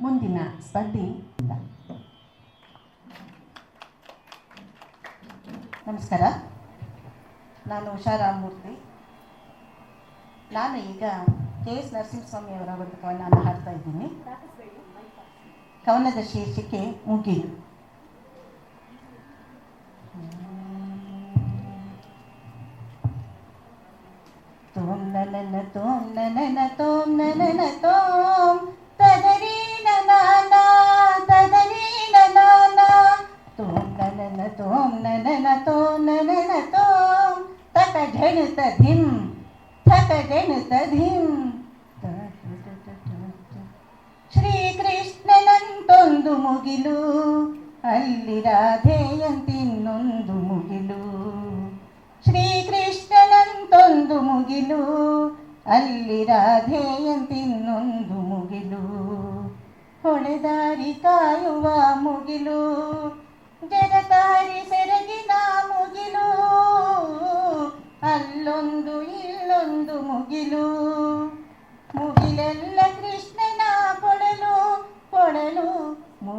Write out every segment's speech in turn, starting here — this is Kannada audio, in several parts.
ಮುಂದಿನ ಸ್ಪರ್ಧೆ ನಮಸ್ಕಾರ. ನಾನು ಉಷಾ ರಾಮಮೂರ್ತಿ. ನಾನು ಈಗ ಕೆ ಎಸ್ ನರಸಿಂಹಸ್ವಾಮಿ ಅವರ ಒಂದು ಕವನ ಹಾಡ್ತಾ ಇದ್ದೀನಿ. ಕವನದ ಶೀರ್ಷಿಕೆ ಮುಗಿಲು ತೋಂ ನನ್ನ ತೋಂ ನನ್ನ ತೋಂ ನನ್ನ ತೋಂ ಝಣತ ಧಿಂ ತಕ ಝಣತ ಧಿಂ ಶ್ರೀಕೃಷ್ಣನಂತೊಂದು ಮುಗಿಲು ಅಲ್ಲಿ ರಾಧೆಯಂತಿನ್ನೊಂದು ಮುಗಿಲು ಶ್ರೀಕೃಷ್ಣನಂತೊಂದು ಮುಗಿಲು ಅಲ್ಲಿ ರಾಧೆಯಂತಿನ್ನೊಂದು ಮುಗಿಲು ಹೊಣೆದಾರಿ ಕಾಯುವ ಮುಗಿಲು ಜಗತಾರಿ ಸೆರಗಿನ ಮುಗಿಲು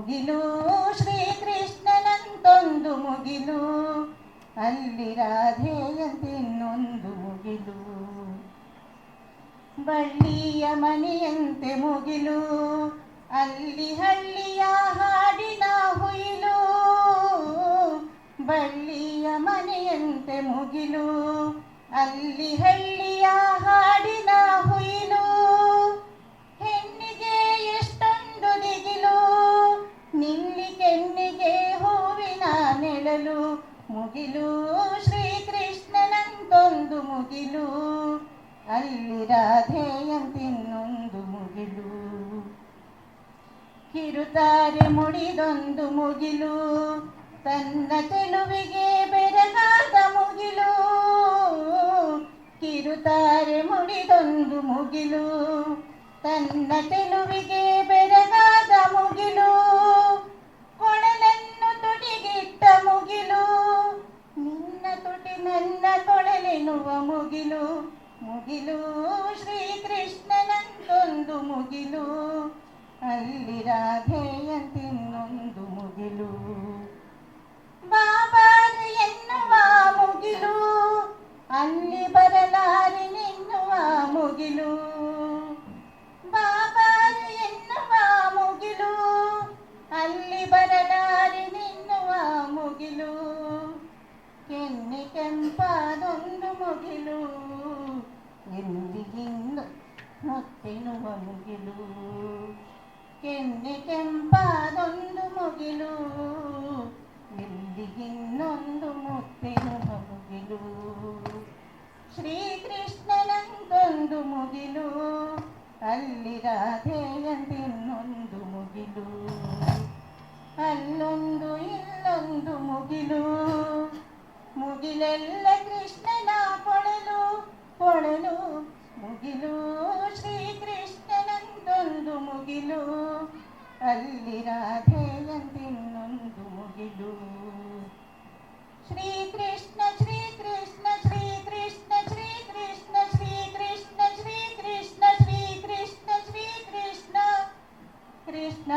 ಮುಗಿಲು, ಶ್ರೀಕೃಷ್ಣನಂತೊಂದು ಮುಗಿಲು, ಅಲ್ಲಿ ರಾಧೆಯಂತಿನ್ನೊಂದು ಮುಗಿಲು. ಬಳ್ಳಿಯ ಮನೆಯಂತೆ ಮುಗಿಲು, ಅಲ್ಲಿ ಹಳ್ಳಿಯ ಹಾಡಿನ ಹುಯಿಲು. ಬಳ್ಳಿಯ ಮನೆಯಂತೆ ಮುಗಿಲು, ಅಲ್ಲಿ ಹಳ್ಳಿಯ ಹಾಡಿನ ಹುಯಿಲು. ಮುಗಿಲು, ಶ್ರೀಕೃಷ್ಣನಂತೊಂದು ಮುಗಿಲು. ಅಲ್ಲಿ ರಾಧೆಯಂತಿನ್ನೊಂದು ಮುಗಿಲು. ಕಿರುತಾರೆ ಮುಡಿದೊಂದು ಮುಗಿಲು. ತನ್ನ ಚೆಲುವಿಗೆ ಬೆರಗಾದ ಮುಗಿಲು. ಕಿರುತಾರೆ ಮುಡಿದೊಂದು ಮುಗಿಲು. ತನ್ನ ಚೆಲುವಿಗೆ ಬೆರಗಾದ ನನ್ನ ಕೊಳಲೆನ್ನುವ ಮುಗಿಲು ಮುಗಿಲು ಶ್ರೀಕೃಷ್ಣನಂತೊಂದು ಮುಗಿಲು. ಅಲ್ಲಿ ರಾಧೆಯಂತಿನ್ನೊಂದು ಮುಗಿಲು. ಮುತ್ತೆನುವ ಮುಗಿಲು. ಕೆನ್ನೆ ಕೆಂಪಾದೊಂದು ಮುಗಿಲು. ಎಲ್ಲಿಗಿನ್ನೊಂದು ಮುತ್ತಿನ ಮುಗಿಲು. ಶ್ರೀಕೃಷ್ಣನಂದೊಂದು ಮುಗಿಲು. ಅಲ್ಲಿ ರಾಧೆಯಂತಿನ್ನೊಂದು ಮುಗಿಲು. ಅಲ್ಲೊಂದು ಇಲ್ಲೊಂದು ಮುಗಿಲು. ಮುಗಿಲೆಲ್ಲ ಕೃಷ್ಣನ ಕೊಳಲು ಕೊಳಲು ಮುಗಿಲು. ಮುಗಿಲು ಅಲ್ಲಿ ರಾಧೆಯಂತಿನ್ನೊಂದು ಮುಗಿಲು ಶ್ರೀಕೃಷ್ಣ ಶ್ರೀಕೃಷ್ಣ ಶ್ರೀಕೃಷ್ಣ ಶ್ರೀಕೃಷ್ಣ ಶ್ರೀಕೃಷ್ಣ ಶ್ರೀಕೃಷ್ಣ ಶ್ರೀಕೃಷ್ಣ ಶ್ರೀಕೃಷ್ಣ ಕೃಷ್ಣ